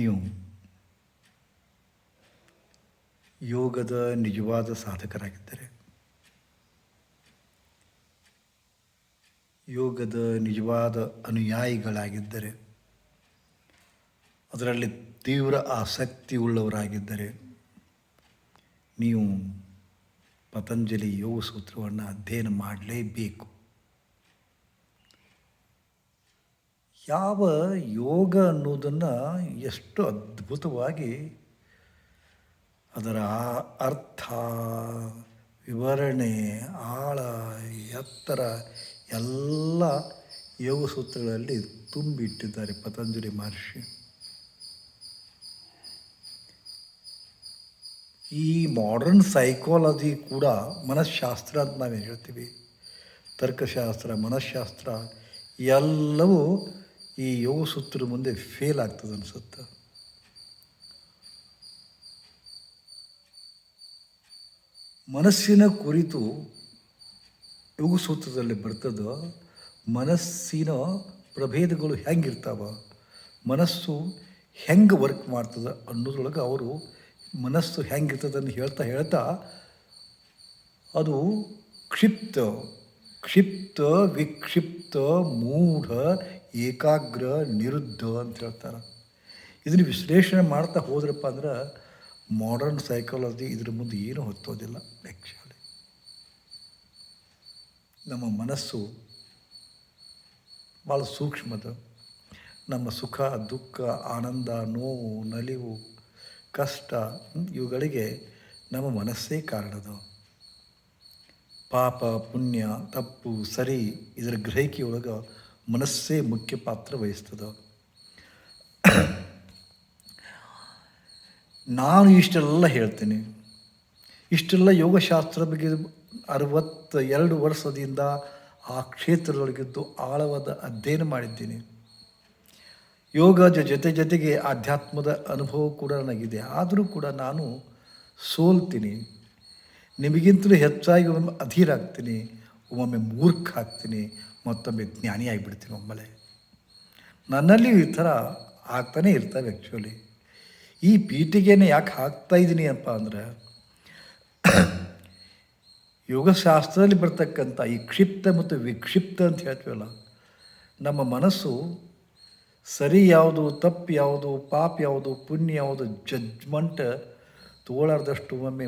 ನೀವು ಯೋಗದ ನಿಜವಾದ ಸಾಧಕರಾಗಿದ್ದರೆ, ಯೋಗದ ನಿಜವಾದ ಅನುಯಾಯಿಗಳಾಗಿದ್ದರೆ, ಅದರಲ್ಲಿ ತೀವ್ರ ಆಸಕ್ತಿ ಉಳ್ಳವರಾಗಿದ್ದರೆ, ನೀವು ಪತಂಜಲಿ ಯೋಗ ಸೂತ್ರವನ್ನು ಅಧ್ಯಯನ ಮಾಡಲೇಬೇಕು. ಯಾವ ಯೋಗ ಅನ್ನೋದನ್ನು ಎಷ್ಟು ಅದ್ಭುತವಾಗಿ ಅದರ ಅರ್ಥ, ವಿವರಣೆ, ಆಳ, ಎತ್ತರ ಎಲ್ಲ ಯೋಗ ಸೂತ್ರಗಳಲ್ಲಿ ತುಂಬಿಟ್ಟಿದ್ದಾರೆ ಪತಂಜಲಿ ಮಹರ್ಷಿ. ಈ ಮಾಡರ್ನ್ ಸೈಕಾಲಜಿ ಕೂಡ ಮನಃಶಾಸ್ತ್ರ ಅಂತ ನಾವೇನು ಹೇಳ್ತೀವಿ? ತರ್ಕಶಾಸ್ತ್ರ ಮನಃಶಾಸ್ತ್ರ ಎಲ್ಲವೂ ಈ ಯೋಗ ಸುತ್ತರ ಮುಂದೆ ಫೇಲ್ ಆಗ್ತದೆ ಅನಿಸುತ್ತೆ. ಮನಸ್ಸಿನ ಕುರಿತು ಯೋಗ ಸೂತ್ರದಲ್ಲಿ ಬರ್ತದೋ, ಮನಸ್ಸಿನ ಪ್ರಭೇದಗಳು ಹೆಂಗಿರ್ತಾವ, ಮನಸ್ಸು ಹೆಂಗೆ ವರ್ಕ್ ಮಾಡ್ತದೆ ಅನ್ನೋದ್ರೊಳಗೆ ಅವರು ಮನಸ್ಸು ಹೆಂಗಿರ್ತದೆ ಅಂತ ಹೇಳ್ತಾ ಹೇಳ್ತಾ ಅದು ಕ್ಷಿಪ್ತ ಕ್ಷಿಪ್ತ, ವಿಕ್ಷಿಪ್ತ, ಮೂಢ ಏಕಾಗ್ರ, ನಿರುದ್ಧ ಅಂತ ಹೇಳ್ತಾರೆ. ಇದನ್ನು ವಿಶ್ಲೇಷಣೆ ಮಾಡ್ತಾ ಹೋದ್ರಪ್ಪ ಅಂದ್ರೆ ಮಾಡರ್ನ್ ಸೈಕಾಲಜಿ ಇದ್ರ ಮುಂದೆ ಏನೂ ಹೊತ್ತೋದಿಲ್ಲ. ಆ್ಯಕ್ಚುಲಿ ನಮ್ಮ ಮನಸ್ಸು ಭಾಳ ಸೂಕ್ಷ್ಮದ. ನಮ್ಮ ಸುಖ, ದುಃಖ, ಆನಂದ, ನೋವು, ನಲಿವು, ಕಷ್ಟ ಇವುಗಳಿಗೆ ನಮ್ಮ ಮನಸ್ಸೇ ಕಾರಣದು. ಪಾಪ, ಪುಣ್ಯ, ತಪ್ಪು, ಸರಿ, ಇದರ ಗ್ರಹಿಕೆಯೊಳಗೆ ಮನಸ್ಸೇ ಮುಖ್ಯ ಪಾತ್ರ ವಹಿಸ್ತದ? ನಾನು ಇಷ್ಟೆಲ್ಲ ಹೇಳ್ತೀನಿ. ಇಷ್ಟೆಲ್ಲ ಯೋಗಶಾಸ್ತ್ರ ಬಗ್ಗೆ ಅರವತ್ತ ಎರಡು ವರ್ಷದಿಂದ ಆ ಕ್ಷೇತ್ರದೊಳಗಿದ್ದು ಆಳವಾದ ಅಧ್ಯಯನ ಮಾಡಿದ್ದೀನಿ. ಯೋಗ ಜೊತೆ ಜೊತೆಗೆ ಆಧ್ಯಾತ್ಮದ ಅನುಭವ ಕೂಡ ನನಗಿದೆ. ಆದರೂ ಕೂಡ ನಾನು ಸೋಲ್ತೀನಿ. ನಿಮಗಿಂತಲೂ ಹೆಚ್ಚಾಗಿ ಒಮ್ಮೆ ಅಧೀರಾಗ್ತೀನಿ. ಒಮ್ಮೊಮ್ಮೆ ಮೂರ್ಖ ಆಗ್ತೀನಿ. ಮತ್ತೊಮ್ಮೆ ಜ್ಞಾನಿ ಆಗಿಬಿಡ್ತೀನಿ ಒಮ್ಮೆಲೆ. ನನ್ನಲ್ಲಿ ಈ ಥರ ಆಗ್ತಾನೇ ಇರ್ತವೆ ಆ್ಯಕ್ಚುಲಿ ಈ ಪೀಠಿಗೆನೇ ಯಾಕೆ ಹಾಕ್ತಾ ಇದ್ದೀನಿ ಅಪ್ಪ ಅಂದ್ರೆ, ಯೋಗಶಾಸ್ತ್ರದಲ್ಲಿ ಬರ್ತಕ್ಕಂಥ ಈ ಕ್ಷಿಪ್ತ ಮತ್ತು ವಿಕ್ಷಿಪ್ತ ಅಂತ ಹೇಳ್ತೀವಲ್ಲ, ನಮ್ಮ ಮನಸ್ಸು ಸರಿ ಯಾವುದು, ತಪ್ಪು ಯಾವುದು, ಪಾಪ ಯಾವುದು, ಪುಣ್ಯ ಯಾವುದು ಜಜ್ಮೆಂಟ್ ತೋಳಾರ್ದಷ್ಟು ಒಮ್ಮೆ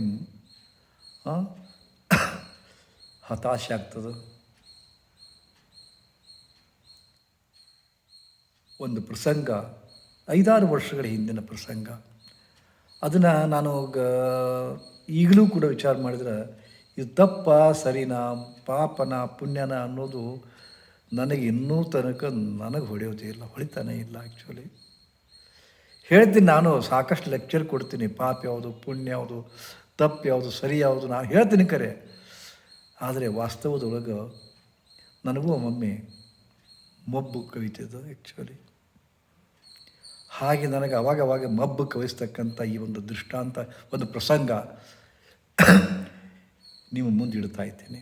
ಹತಾಶೆ ಆಗ್ತದೆ. ಒಂದು ಪ್ರಸಂಗ, ಐದಾರು ವರ್ಷಗಳ ಹಿಂದಿನ ಪ್ರಸಂಗ. ಅದನ್ನು ನಾನು ಗ- ಈಗಲೂ ಕೂಡ ವಿಚಾರ ಮಾಡಿದ್ರೆ, ಇದು ತಪ್ಪ, ಸರಿನಾ, ಪಾಪನ, ಪುಣ್ಯನ ಅನ್ನೋದು ನನಗೆ ಇನ್ನೂ ತನಕ ನನಗೆ ಹೊಡೆಯೋದೇ ಇಲ್ಲ, ಹೊಳಿತಾನೇ ಇಲ್ಲ ಆ್ಯಕ್ಚುಲಿ ಹೇಳ್ತೀನಿ ನಾನು, ಸಾಕಷ್ಟು ಲೆಕ್ಚರ್ ಕೊಡ್ತೀನಿ, ಪಾಪ ಯಾವುದು, ಪುಣ್ಯ ಯಾವುದು, ತಪ್ಪು ಯಾವುದು, ಸರಿ ಯಾವುದು, ನಾನು ಹೇಳ್ತೀನಿ ಕರೆ. ಆದರೆ ವಾಸ್ತವದೊಳಗೆ ನನಗೂ ಮಮ್ಮಿ ಮೊಬ್ಬು ಕವಿತಿದ್ದು ಆ್ಯಕ್ಚುಲಿ ಹಾಗೆ ನನಗೆ ಅವಾಗವಾಗ ಅವಾಗ ಮಬ್ಬು ಕವಿಸ್ತಕ್ಕಂಥ ಈ ಒಂದು ದೃಷ್ಟಾಂತ, ಒಂದು ಪ್ರಸಂಗ ನಿಮ್ಮ ಮುಂದಿಡ್ತಾ ಇದ್ದೇನೆ.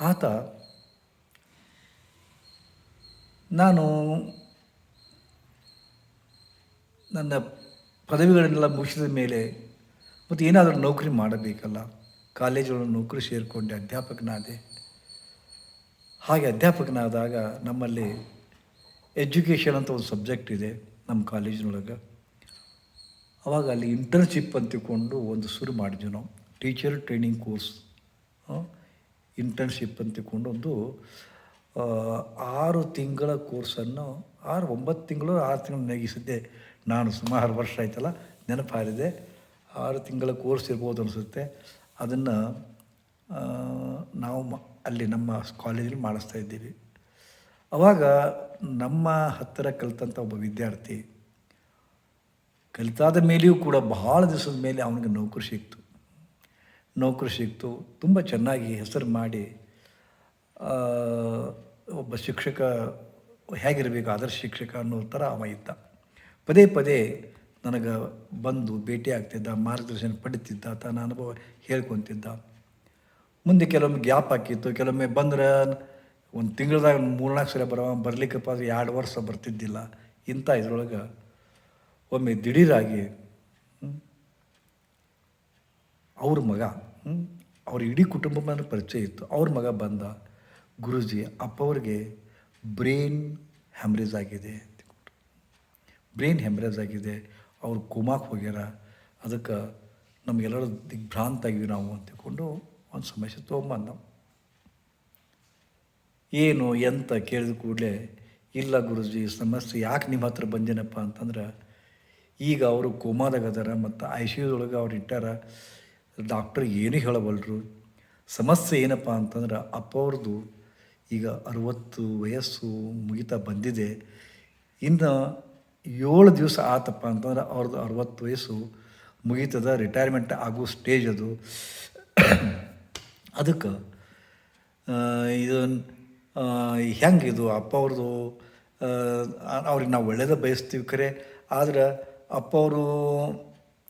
ಆತ ನಾನು ನನ್ನ ಪದವಿಗಳನ್ನೆಲ್ಲ ಮುಗಿಸಿದ ಮೇಲೆ ಮತ್ತು ಏನಾದರೂ ನೌಕರಿ ಮಾಡಬೇಕಲ್ಲ ಕಾಲೇಜೊಳಗೆ ನೌಕರಿ ಸೇರಿಕೊಂಡೆ ಅಧ್ಯಾಪಕನಾದೆ. ಹಾಗೆ ಅಧ್ಯಾಪಕನಾದಾಗ ನಮ್ಮಲ್ಲಿ ಎಜುಕೇಷನ್ ಅಂತ ಒಂದು ಸಬ್ಜೆಕ್ಟ್ ಇದೆ ನಮ್ಮ ಕಾಲೇಜಿನೊಳಗೆ ಅವಾಗ ಅಲ್ಲಿ ಇಂಟರ್ನ್ಶಿಪ್ ಅಂತ ತಿಳ್ಕೊಂಡು ಒಂದು ಶುರು ಮಾಡಿದ್ವಿ ನಾವು. ಟೀಚರ್ ಟ್ರೈನಿಂಗ್ ಕೋರ್ಸ್ ಇಂಟರ್ನ್ಶಿಪ್ ಅಂತ ತಿಳ್ಕೊಂಡು ಒಂದು ಆರು ತಿಂಗಳ ಕೋರ್ಸನ್ನು ಆರು, ಒಂಬತ್ತು ತಿಂಗಳು, ಆರು ತಿಂಗಳು ನೆಗಿಸಿದ್ದೆ. ನಾನು ಸುಮಾರು ವರ್ಷ ಆಯ್ತಲ್ಲ, ನೆನಪಾರಿದೆ. ಆರು ತಿಂಗಳ ಕೋರ್ಸ್ ಇರ್ಬೋದು ಅನಿಸುತ್ತೆ. ಅದನ್ನು ನಾವು ಅಲ್ಲಿ ನಮ್ಮ ಕಾಲೇಜಲ್ಲಿ ಮಾಡಿಸ್ತಾ ಇದ್ದೀವಿ. ಅವಾಗ ನಮ್ಮ ಹತ್ತಿರ ಕಲಿತಂಥ ಒಬ್ಬ ವಿದ್ಯಾರ್ಥಿ ಕಲಿತಾದ ಮೇಲೆಯೂ ಕೂಡ ಬಹಳ ದಿವಸದ ಮೇಲೆ ಅವನಿಗೆ ನೌಕರಿ ಸಿಕ್ತು. ನೌಕರಿ ಸಿಕ್ತು, ತುಂಬ ಚೆನ್ನಾಗಿ ಹೆಸರು ಮಾಡಿ ಒಬ್ಬ ಶಿಕ್ಷಕ ಹೇಗಿರಬೇಕು, ಆದರ್ಶ ಶಿಕ್ಷಕ ಅನ್ನೋ ಥರ ಅವ ಇದ್ದ. ಪದೇ ಪದೇ ನನಗೆ ಬಂದು ಭೇಟಿ ಆಗ್ತಿದ್ದ, ಮಾರ್ಗದರ್ಶನ ಪಡಿತಿದ್ದ, ತನ್ನ ಅನುಭವ ಹೇಳ್ಕೊತಿದ್ದ. ಮುಂದೆ ಕೆಲವೊಮ್ಮೆ ಗ್ಯಾಪ್ ಹಾಕಿತ್ತು, ಕೆಲವೊಮ್ಮೆ ಬಂದ್ರೆ ಒಂದು ತಿಂಗಳದಾಗ ಮೂರ್ನಾಲ್ಕು ಸಲ ಬರವ, ಬರ್ಲಿಕ್ಕಪ್ಪ ಅದು ಎರಡು ವರ್ಷ ಬರ್ತಿದ್ದಿಲ್ಲ. ಇಂಥ ಇದ್ರೊಳಗೆ ಒಮ್ಮೆ ದಿಢೀರಾಗಿ ಅವ್ರ ಮಗ ಅವ್ರ ಇಡೀ ಕುಟುಂಬ ಮೇಲೆ ಪರಿಚಯ ಇತ್ತು. ಅವ್ರ ಮಗ ಬಂದ, ಗುರುಜಿ ಅಪ್ಪ ಅವ್ರಿಗೆ ಬ್ರೈನ್ ಹ್ಯಾಮ್ರೇಜ್ ಆಗಿದೆ ಬ್ರೈನ್ ಹ್ಯಾಮ್ರೇಜ್ ಆಗಿದೆ, ಅವ್ರು ಕುಮಾಕ್ ಹೋಗ್ಯಾರ, ಅದಕ್ಕೆ ನಮಗೆಲ್ಲರೂ ದಿಗ್ಭ್ರಾಂತ ಆಗಿವಿ ನಾವು ಅಂತಕೊಂಡು ಒಂದು ಸಮಸ್ಯೆ ತೊಗೊಂಬಂದ ಏನು ಎಂತ ಕೇಳಿದ ಕೂಡಲೇ, ಇಲ್ಲ ಗುರುಜಿ, ಸಮಸ್ಯೆ ಯಾಕೆ ನಿಮ್ಮ ಹತ್ರ ಬಂದೇನಪ್ಪ ಅಂತಂದ್ರೆ, ಈಗ ಅವರು ಕೋಮಾದಾಗ ಅದಾರ ಮತ್ತು ಐ ಸಿ ಯುದೊಳಗೆ ಅವ್ರು ಇಟ್ಟಾರ, ಡಾಕ್ಟ್ರ್ ಏನೂ ಹೇಳಬಲ್ರು, ಸಮಸ್ಯೆ ಏನಪ್ಪ ಅಂತಂದ್ರೆ ಅಪ್ಪ ಅವ್ರದ್ದು ಈಗ ಅರುವತ್ತು ವಯಸ್ಸು ಮುಗಿತಾ ಬಂದಿದೆ, ಇನ್ನು ಏಳು ದಿವಸ ಆತಪ್ಪ ಅಂತಂದ್ರೆ ಅವ್ರದ್ದು ಅರುವತ್ತು ವಯಸ್ಸು ಮುಗೀತದ ರಿಟೈರ್ಮೆಂಟ್ ಆಗೋ ಸ್ಟೇಜ್ ಅದು. ಅದಕ್ಕೆ ಇದು ಹೆಂಗೆ ಇದು ಅಪ್ಪ ಅವ್ರದ್ದು ಅವ್ರಿಗೆ ನಾವು ಒಳ್ಳೇದೇ ಬಯಸ್ತೀವಿ ಖರೆ ಆದ್ರೆ ಅಪ್ಪ ಅವರು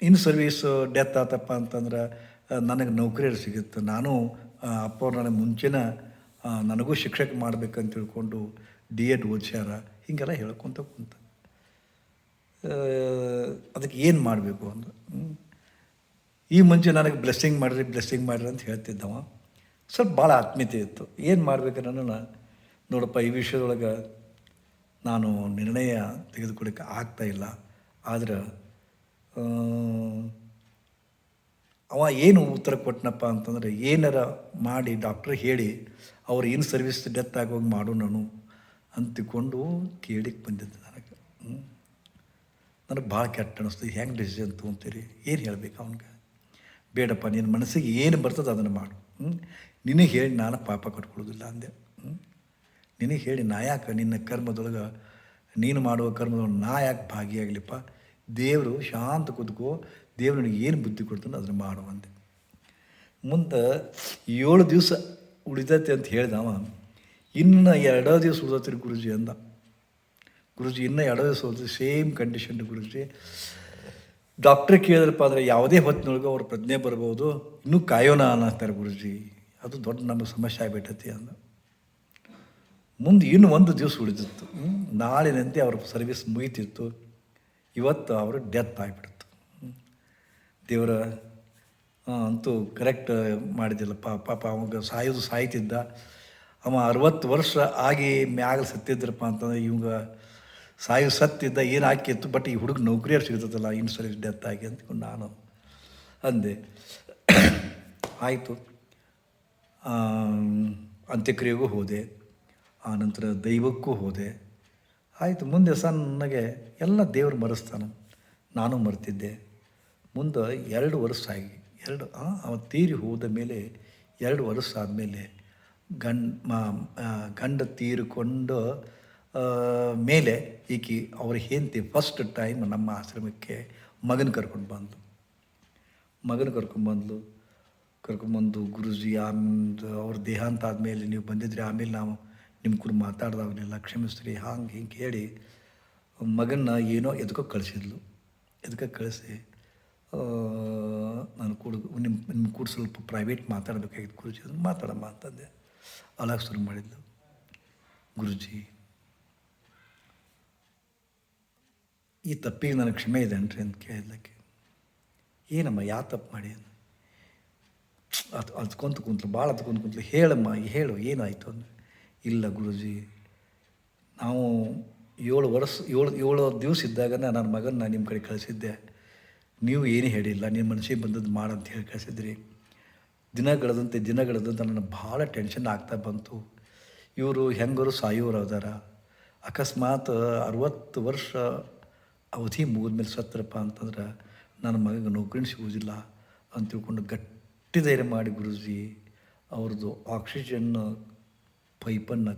ಇನ್ ಸರ್ವೀಸ್ ಡೆತ್ ಆತಪ್ಪ ಅಂತಂದ್ರೆ ನನಗೆ ನೌಕರಿ ಸಿಗುತ್ತೆ ನಾನು ಅಪ್ಪ ಅವ್ರು ನನಗೆ ಮುಂಚೆನ ನನಗೂ ಶಿಕ್ಷಕ ಮಾಡ್ಬೇಕಂತ ತಿಳ್ಕೊಂಡು ಡಿ ಎಡ್ ಓದ್ಸ್ಯಾರ. ಹೀಗೆಲ್ಲ ಹೇಳ್ಕೊತ ಕುಂತ. ಅದಕ್ಕೆ ಏನು ಮಾಡಬೇಕು ಅಂದ್ರೆ ಈ ಮುಂಚೆ ನನಗೆ ಬ್ಲೆಸ್ಸಿಂಗ್ ಮಾಡಿರಿ ಬ್ಲೆಸ್ಸಿಂಗ್ ಮಾಡಿರಿ ಅಂತ ಹೇಳ್ತಿದ್ದವ. ಸ್ವಲ್ಪ ಭಾಳ ಆತ್ಮೀಯತೆ ಇತ್ತು. ಏನು ಮಾಡ್ಬೇಕು ನಾನು ನೋಡಪ್ಪ, ಈ ವಿಷಯದೊಳಗೆ ನಾನು ನಿರ್ಣಯ ತೆಗೆದುಕೊಳ್ಳೋಕ್ಕೆ ಆಗ್ತಾ ಇಲ್ಲ. ಆದ್ರೆ ಅವ ಏನು ಉತ್ತರ ಕೊಟ್ಟನಪ್ಪ ಅಂತಂದರೆ, ಏನಾರ ಮಾಡಿ ಡಾಕ್ಟ್ರ್ ಹೇಳಿ, ಅವ್ರು ಏನು ಸರ್ವಿಸ್ ಡೆತ್ ಆಗೋಗಿ ಮಾಡು ನಾನು ಅಂತಿಕೊಂಡು ಕೇಳಿಕ್ಕೆ ಬಂದಿದ್ದೆ ನನಗೆ. ನನಗೆ ಭಾಳ ಕೆಟ್ಟ ಅನ್ನಿಸ್ತು ಹೆಂಗೆ ಡಿಸಿಷನ್ ತೊಗೊಂತೀರಿ? ಏನು ಹೇಳಬೇಕು ಅವನಿಗೆ? ಬೇಡಪ್ಪ ನಿನ್ನ ಮನಸ್ಸಿಗೆ ಏನು ಬರ್ತದೆ ಅದನ್ನು ಮಾಡು. ನಿನಗೆ ಹೇಳಿ ನಾನು ಪಾಪ ಕಟ್ಕೊಳ್ಳೋದಿಲ್ಲ ಅಂದೆ. ನಿನಗೆ ಹೇಳಿ ನಾ ಯಾಕೆ ನಿನ್ನ ಕರ್ಮದೊಳಗೆ, ನೀನು ಮಾಡುವ ಕರ್ಮದೊಳಗೆ ನಾ ಯಾಕೆ ಭಾಗಿಯಾಗಲಿಪ್ಪ? ದೇವರು ಶಾಂತ ಕೂತ್ಕೋ, ದೇವ್ರು ನನಗೆ ಏನು ಬುದ್ಧಿ ಕೊಡ್ತಾನೆ ಅದನ್ನು ಮಾಡು ಅಂದೆ. ಮುಂದೆ ಏಳು ದಿವಸ ಉಳಿದತ್ತೆ ಅಂತ ಹೇಳ್ದವ, ಇನ್ನು ಎರಡೋ ದಿವಸ ಉಳಿದತ್ರಿ ಗುರುಜಿ ಅಂದ. ಗುರುಜಿ, ಇನ್ನೂ ಎರಡೋ ದಿವಸ ಉಳಿದ ಸೇಮ್ ಕಂಡೀಷನ್ ಗುರುಜಿ. ಡಾಕ್ಟ್ರಿಗೆ ಕೇಳಿದ್ರಪ್ಪ ಅಂದರೆ ಯಾವುದೇ ಹೊತ್ತಿನೊಳಗೆ ಅವ್ರ ಪ್ರಜ್ಞೆ ಬರ್ಬೋದು, ಇನ್ನೂ ಕಾಯೋಣ ಅನ್ನಿಸ್ತಾರೆ ಗುರುಜಿ. ಅದು ದೊಡ್ಡ ನಮ್ಮ ಸಮಸ್ಯೆ ಆಗಿಬಿಟ್ಟತಿ ಅಂದ. ಮುಂದೆ ಇನ್ನು ಒಂದು ದಿವಸ ಉಳಿದಿತ್ತು. ನಾಳಿನಂತೆ ಅವ್ರ ಸರ್ವಿಸ್ ಮುಗಿತಿತ್ತು. ಇವತ್ತು ಅವರು ಡೆತ್ ಆಗಿಬಿಡ್ತು. ದೇವರ ಅಂತೂ ಕರೆಕ್ಟ್ ಮಾಡಿದಿಲ್ಲಪ್ಪ ಪಾಪ ಅವಾಗ ಸಾಯೋದು ಸಾಯ್ತಿದ್ದ. ಅವ ಅರವತ್ತು ವರ್ಷ ಆಗಿ ಮ್ಯಾಗ ಸತ್ತಿದ್ರಪ್ಪ ಅಂತಂದ್ರೆ ಇವಾಗ ಸಾಯು ಸತ್ತಿದ್ದ ಏನು ಹಾಕಿತ್ತು ಬಟ್ ಈ ಹುಡುಗ ನೌಕರಿಯರು ಸಿಗ್ತದಲ್ಲ, ಇನ್ಸೂರೆನ್ಸ್ ಡೆತ್ ಆಗಿ ಅಂದ್ಕೊಂಡು ನಾನು ಅಂದೆ. ಆಯಿತು. ಅಂತ್ಯಕ್ರಿಯೆಗೂ ಹೋದೆ. ಆನಂತರ ದೈವಕ್ಕೂ ಹೋದೆ. ಆಯಿತು, ಮುಂದೆ ಸಣ್ಣಗೆ ಎಲ್ಲ ದೇವ್ರು ಮರೆಸ್ತಾನೆ. ನಾನು ಮರೆತಿದ್ದೆ. ಮುಂದೆ ಎರಡು ವರ್ಷ ಆಗಿ, ಎರಡು ಅವ ತೀರಿ ಹೋದ ಮೇಲೆ ಎರಡು ವರ್ಷ ಆದಮೇಲೆ ಗಂಡ ಗಂಡ ತೀರಿಕೊಂಡು ಮೇಲೆ ಈಕೆ ಅವ್ರ ಹೆಂಡತಿ ಫಸ್ಟ್ ಟೈಮ್ ನಮ್ಮ ಆಶ್ರಮಕ್ಕೆ ಮಗನ ಕರ್ಕೊಂಡು ಬಂದು ಮಗನ ಕರ್ಕೊಂಬಂದ್ಲು ಕರ್ಕೊಂಬಂದು ಗುರುಜಿ ಆಮೇಲೆ ಅವ್ರ ದೇಹಾಂತ ಆದಮೇಲೆ ನೀವು ಬಂದಿದ್ರಿ, ಆಮೇಲೆ ನಾವು ನಿಮ್ಮ ಕುರು ಮಾತಾಡ್ದವನ್ನೆಲ್ಲ ಕ್ಷಮಿಸ್ರಿ, ಹಾಂಗೆ ಹಿಂಗೆ ಹೇಳಿ ಮಗನ್ನ ಏನೋ ಎದಕ್ಕೋ ಕಳಿಸಿದ್ಲು. ಎದಕ್ಕೆ ಕಳಿಸಿ ನಾನು ಕೂಡ ನಿಮ್ಮ ನಿಮ್ಮ ಕೂಡ ಸ್ವಲ್ಪ ಪ್ರೈವೇಟ್ ಮಾತಾಡಬೇಕಾಗಿತ್ತು ಗುರುಜಿ, ಅದನ್ನು ಮಾತಾಡಮ್ಮ ಅಂತಂದೆ. ಅಲಾಗ ಶುರು ಮಾಡಿದ್ಲು. ಗುರುಜಿ, ಈ ತಪ್ಪಿಗೆ ನನಗೆ ಕ್ಷಮೆ ಇದೆ ಅನ್ರಿ ಅಂತ ಕೇಳಿದ್ಲಕ್ಕೆ. ಏನಮ್ಮ ಯಾವ ತಪ್ಪು ಮಾಡಿ ಅಂದೆ. ಅದು ಅದ್ಕೊಂತ ಕುಂತು ಭಾಳ ಅದ್ಕೊಂತ ಕುಂತು ಹೇಳಮ್ಮ ಹೇಳು, ಏನಾಯಿತು ಅಂದರೆ, ಇಲ್ಲ ಗುರುಜಿ, ನಾವು ಏಳು ವರ್ಷ, ಏಳು ಏಳು ದಿವಸ ಇದ್ದಾಗ ನನ್ನ ಮಗನ ನಿಮ್ಮ ಕಡೆ ಕಳಿಸಿದ್ದೆ. ನೀವು ಏನು ಹೇಳಿಲ್ಲ ನಿಮ್ಮ ಮನಸ್ಸಿಗೆ ಬಂದದ್ದು ಮಾಡಂತ ಹೇಳಿ ಕಳಿಸಿದ್ರಿ. ದಿನಗಳದಂತೆ ದಿನಗಳದಂತೆ ನನಗೆ ಭಾಳ ಟೆನ್ಷನ್ ಆಗ್ತಾ ಬಂತು. ಇವರು ಹೆಂಗರು ಸಾಯೋರು ಅದಾರ. ಅಕಸ್ಮಾತ್ ಅರವತ್ತು ವರ್ಷ ಅವಧಿ ಮುಗಿದ್ಮೇಲೆ ಸತ್ತರಪ್ಪ ಅಂತಂದ್ರೆ, ನನ್ನ ಮಗನಿಗೆ ನೌಕರಿ ಸಿಗುವುದಿಲ್ಲ ಅಂತ ತಿಳ್ಕೊಂಡು ಗಟ್ಟಿ ಧೈರ್ಯ ಮಾಡಿ ಗುರುಜಿ, ಅವ್ರದ್ದು ಆಕ್ಸಿಜನ್ ಪೈಪನ್ನು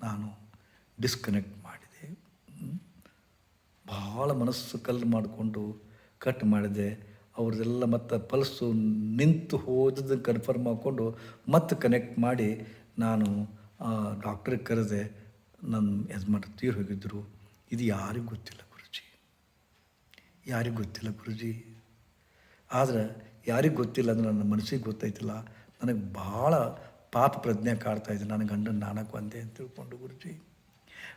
ನಾನು ಡಿಸ್ಕನೆಕ್ಟ್ ಮಾಡಿದೆ. ಭಾಳ ಮನಸ್ಸು ಕಲ್ಲು ಮಾಡಿಕೊಂಡು ಕಟ್ ಮಾಡಿದೆ. ಅವ್ರದ್ದೆಲ್ಲ ಮತ್ತು ಪಲ್ಸು ನಿಂತು ಹೋದದ್ದು ಕನ್ಫರ್ಮ್ ಮಾಡಿಕೊಂಡು ಮತ್ತೆ ಕನೆಕ್ಟ್ ಮಾಡಿ ನಾನು ಡಾಕ್ಟ್ರಿಗೆ ಕರೆದೆ ನನ್ನ ಯಜಮಾನ ತೀರ್ ಹೋಗಿದ್ದರು ಇದು ಯಾರಿಗೂ ಗೊತ್ತಿಲ್ಲ ಗುರುಜಿ. ಯಾರಿಗೂ ಗೊತ್ತಿಲ್ಲ ಗುರುಜಿ. ಆದ್ರೆ ಯಾರಿಗೆ ಗೊತ್ತಿಲ್ಲ ಅಂದ್ರೆ ನನ್ನ ಮನಸ್ಸಿಗೆ ಗೊತ್ತೈತಿಲ್ಲ ನನಗೆ ಭಾಳ ಪಾಪ ಪ್ರಜ್ಞೆ ಕಾಡ್ತಾ ಇದೆ. ನನ್ನ ಗಂಡನ ನಾನಕ್ಕೆ ಒಂದೇ ಅಂತ ತಿಳ್ಕೊಂಡು ಗುರುಜಿ.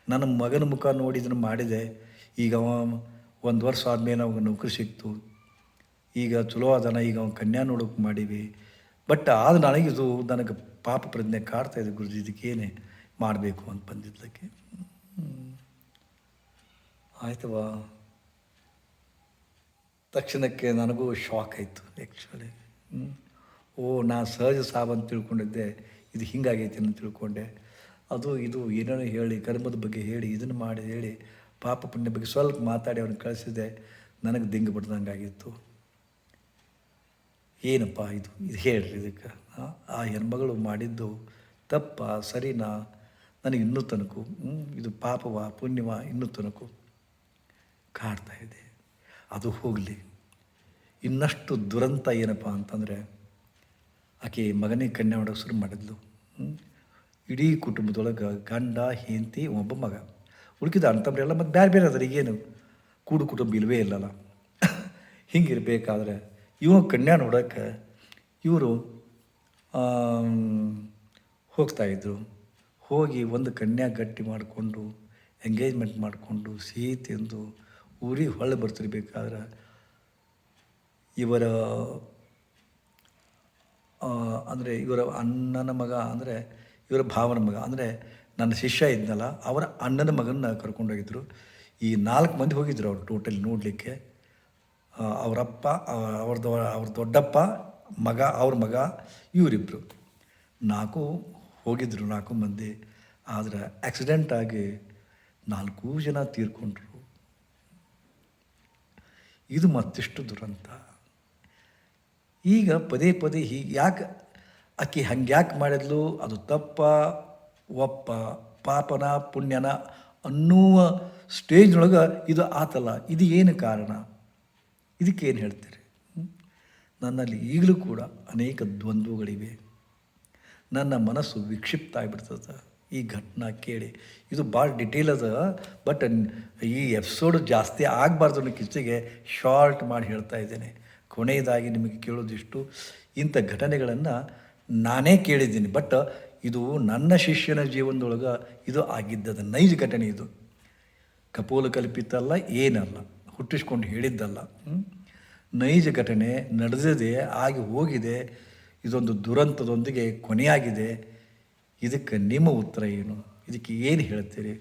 ನನ್ನ ಮಗನ ಮುಖ ನೋಡಿ ಇದನ್ನು ಮಾಡಿದೆ. ಈಗ ಅವ ಒಂದು ವರ್ಷ ಆದಮೇಲೆ ಅವಾಗ ನೌಕರಿ ಸಿಕ್ತು. ಈಗ ಚಲೋ ಅದನ ಈಗ ಅವ್ನು ಕನ್ಯಾ ನೋಡೋಕೆ ಮಾಡೀವಿ. ಬಟ್ ಆದ ನನಗಿದು ನನಗೆ ಪಾಪ ಪ್ರಜ್ಞೆ ಕಾಡ್ತಾ ಇದೆ ಗುರುಜಿ. ಇದಕ್ಕೆ ಏನೇ ಮಾಡಬೇಕು ಅಂತ ಬಂದಿದ್ದಕ್ಕೆ. ಆಯ್ತವಾ ತಕ್ಷಣಕ್ಕೆ ನನಗೂ ಶಾಕ್ ಆಯಿತು ಆ್ಯಕ್ಚುಲಿ ಓ ನಾ ಸಹಜ ಸಾಬ್ ಅಂತ ತಿಳ್ಕೊಂಡಿದ್ದೆ ಇದು ಹಿಂಗಾಗೈತಿ ಅಂತ ತಿಳ್ಕೊಂಡೆ. ಅದು ಇದು ಏನೇನೋ ಹೇಳಿ ಕರ್ಮದ ಬಗ್ಗೆ ಹೇಳಿ ಇದನ್ನು ಮಾಡಿ ಹೇಳಿ ಪಾಪ ಪುಣ್ಯ ಬಗ್ಗೆ ಸ್ವಲ್ಪ ಮಾತಾಡಿ ಅವ್ರನ್ನ ಕಳಿಸಿದೆ ನನಗೆ ದಿಂಗು ಬಿಡ್ದಂಗೆ ಆಗಿತ್ತು ಏನಪ್ಪ ಇದು? ಇದು ಹೇಳ್ರಿ ಇದಕ್ಕೆ. ಆ, ಹೆಣ್ಮಗಳು ಮಾಡಿದ್ದು ತಪ್ಪ ಸರಿನಾ? ನನಗೆ ಇನ್ನೂ ತನಕು ಇದು ಪಾಪವ ಪುಣ್ಯವ ಇನ್ನೂ ತನಕು ಕಾಡ್ತಾ ಇದೆ. ಅದು ಹೋಗಲಿ. ಇನ್ನಷ್ಟು ದುರಂತ ಏನಪ್ಪ ಅಂತಂದರೆ, ಆಕೆ ಮಗನೇ ಕನ್ಯಾ ಮಾಡೋಕೆ ಶುರು ಮಾಡಿದ್ಲು. ಇಡೀ ಕುಟುಂಬದೊಳಗೆ ಗಂಡ, ಹೆಂಡತಿ, ಒಬ್ಬ ಮಗ. ಉಳ್ಕಿದ ಅಂತಂಬ್ರೆಲ್ಲ ಮತ್ತು ಬೇರೆ ಬೇರೆ ಅದ್ರ ಏನು ಕೂಡು ಕುಟುಂಬ ಇಲ್ಲವೇ ಇಲ್ಲಲ್ಲ. ಹಿಂಗಿರ್ಬೇಕಾದ್ರೆ ಇವ ಕನ್ಯಾ ನೋಡೋಕೆ ಇವರು ಹೋಗ್ತಾಯಿದ್ರು ಹೋಗಿ ಒಂದು ಕನ್ಯಾ ಗಟ್ಟಿ ಮಾಡಿಕೊಂಡು ಎಂಗೇಜ್ಮೆಂಟ್ ಮಾಡಿಕೊಂಡು, ಸಿಹಿ ತಿಂದು ಊರಿಗೆ ಹೊಳ್ಳಿ ಬರ್ತಿರ್ಬೇಕಾದ್ರೆ ಇವರ ಅಂದರೆ ಇವರ ಅಣ್ಣನ ಮಗ, ಅಂದರೆ ಇವರ ಭಾವನ ಮಗ, ಅಂದರೆ ನನ್ನ ಶಿಷ್ಯ ಇದ್ನಲ್ಲ, ಅವರ ಅಣ್ಣನ ಮಗನ ಕರ್ಕೊಂಡೋಗಿದ್ದರು ಈ ನಾಲ್ಕು ಮಂದಿ ಹೋಗಿದ್ರು ಅವರು ಟೋಟಲ್ ನೋಡಲಿಕ್ಕೆ. ಅವರಪ್ಪ ಅವ್ರದ್ದು ಅವ್ರ ದೊಡ್ಡಪ್ಪ, ಮಗ, ಅವ್ರ ಮಗ ಇವರಿಬ್ಬರು ನಾಲ್ಕು ಹೋಗಿದ್ದರು ನಾಲ್ಕು ಮಂದಿ. ಆದರೆ ಆಕ್ಸಿಡೆಂಟ್ ಆಗಿ ನಾಲ್ಕು ಜನ ತೀರ್ಕೊಂಡ್ರು. ಇದು ಮತ್ತಿಷ್ಟು ದುರಂತ. ಈಗ ಪದೇ ಪದೇ ಹೀಗೆ ಯಾಕೆ ಆಕೆ ಹಂಗ್ಯಾಕೆ ಮಾಡಿದ್ಲು? ಅದು ತಪ್ಪ, ಒಪ್ಪ, ಪಾಪನ, ಪುಣ್ಯನ ಅನ್ನುವ ಸ್ಟೇಜ್ನೊಳಗೆ ಇದು ಆತಲ್ಲ. ಇದು ಏನು ಕಾರಣ? ಇದಕ್ಕೇನು ಹೇಳ್ತೀರಿ? ನನ್ನಲ್ಲಿ ಈಗಲೂ ಕೂಡ ಅನೇಕ ದ್ವಂದ್ವಗಳಿವೆ. ನನ್ನ ಮನಸ್ಸು ವಿಕ್ಷಿಪ್ತ ಆಗಿಬಿಡ್ತದೆ. ಈ ಘಟನಾ ಕೇಳಿ. ಇದು ಭಾಳ ಡಿಟೇಲ್ ಅದ ಬಟ್ ಈ ಎಪಿಸೋಡ್ ಜಾಸ್ತಿ ಆಗಬಾರ್ದು ಅನ್ನೋ ಕಿಚ್ಚಿಗೆ ಶಾರ್ಟ್ ಮಾಡಿ ಹೇಳ್ತಾ ಇದ್ದೇನೆ. ಕೊನೆಯದಾಗಿ ನಿಮಗೆ ಕೇಳೋದಿಷ್ಟು ಇಂಥ ಘಟನೆಗಳನ್ನು ನಾನೇ ಕೇಳಿದ್ದೀನಿ ಬಟ್ ಇದು ನನ್ನ ಶಿಷ್ಯನ ಜೀವನದೊಳಗೆ ಇದು ಆಗಿದ್ದದ ನೈಜ ಘಟನೆ ಇದು. ಕಪೋಲ ಕಲ್ಪಿತಲ್ಲ, ಏನಲ್ಲ, ಹುಟ್ಟಿಸ್ಕೊಂಡು ಹೇಳಿದ್ದಲ್ಲ? ನೈಜ ಘಟನೆ ನಡೆದಿದೆ, ಆಗಿ ಹೋಗಿದೆ, ಇದೊಂದು ದುರಂತದೊಂದಿಗೆ ಕೊನೆಯಾಗಿದೆ. ಇದಕ್ಕೆ ನಿಮ್ಮ ಉತ್ತರ ಏನು? ಇದಕ್ಕೆ ಏನು ಹೇಳ್ತೀರಿ?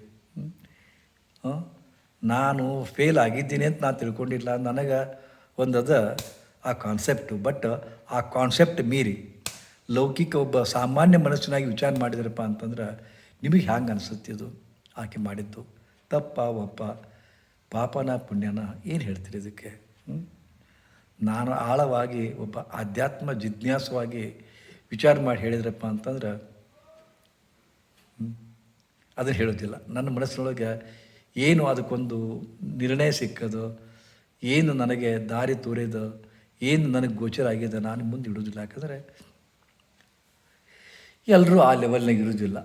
ನಾನು ಫೇಲ್ ಆಗಿದ್ದೀನಿ ಅಂತ ನಾನು ತಿಳ್ಕೊಂಡಿಲ್ಲ. ನನಗೆ ಒಂದದ ಆ ಕಾನ್ಸೆಪ್ಟು ಬಟ್ ಆ ಕಾನ್ಸೆಪ್ಟ್ ಮೀರಿ. ಲೌಕಿಕ ಒಬ್ಬ ಸಾಮಾನ್ಯ ಮನಸ್ಸಿನಾಗಿ ವಿಚಾರ ಮಾಡಿದ್ರಪ್ಪ ಅಂತಂದ್ರೆ ನಿಮಗೆ ಹ್ಯಾಂಗೆ ಅನಿಸುತ್ತೆ ಇದು ಆಕೆ ಮಾಡಿದ್ದು ತಪ್ಪ, ಒಪ್ಪ? ಪಾಪನ, ಪುಣ್ಯನ ಏನು ಹೇಳ್ತೀರಿ ಇದಕ್ಕೆ? ನಾನು ಆಳವಾಗಿ ಒಬ್ಬ ಆಧ್ಯಾತ್ಮ ಜಿಜ್ಞಾಸವಾಗಿ ವಿಚಾರ ಮಾಡಿ ಹೇಳಿದ್ರಪ್ಪ ಅಂತಂದ್ರೆ ಅದನ್ನು ಹೇಳೋದಿಲ್ಲ ನನ್ನ ಮನಸ್ಸಿನೊಳಗೆ ಏನು ಅದಕ್ಕೊಂದು ನಿರ್ಣಯ ಸಿಕ್ಕದು, ಏನು ನನಗೆ ದಾರಿ ತೋರಿದ, ಏನು ನನಗೆ ಗೋಚರ ಆಗಿದೆ ನಾನು ಮುಂದೆ ಇಡೋದಿಲ್ಲ ಯಾಕಂದರೆ ಎಲ್ಲರೂ ಆ ಲೆವೆಲ್ನಾಗ ಇರೋದಿಲ್ಲ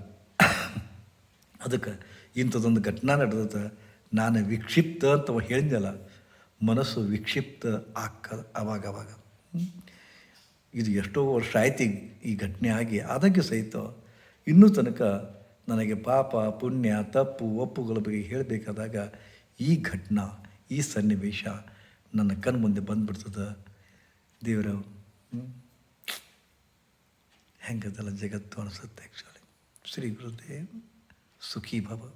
ಅದಕ್ಕೆ ಇಂಥದ್ದೊಂದು ಘಟನಾ ನಡೆದ ನಾನು ವಿಕ್ಷಿಪ್ತ ಅಂತ ಹೇಳಿದ್ನಲ್ಲ, ಮನಸ್ಸು ವಿಕ್ಷಿಪ್ತ ಆಕ ಅವಾಗ ಅವಾಗ ಇದು ಎಷ್ಟೋ ವರ್ಷ ಆಯ್ತು ಈ- ಘಟನೆ ಆಗಿ. ಆದಾಗ್ಯೂ ಸಹಿತ ಇನ್ನೂ ತನಕ ನನಗೆ ಪಾಪ, ಪುಣ್ಯ, ತಪ್ಪು, ಒಪ್ಪುಗಳ ಬಗ್ಗೆ ಹೇಳಬೇಕಾದಾಗ ಈ ಘಟನಾ, ಈ ಸನ್ನಿವೇಶ ನನ್ನ ಕಣ್ಣು ಮುಂದೆ ಬಂದ್ಬಿಡ್ತದೆ. ದೇವರು ಹೆಂಗದಲ್ಲ ಜಗತ್ತು ಅನಿಸುತ್ತೆ ಆ್ಯಕ್ಚುಲಿ ಶ್ರೀ ಗುರುದೇವ್ ಸುಖಿ ಭವ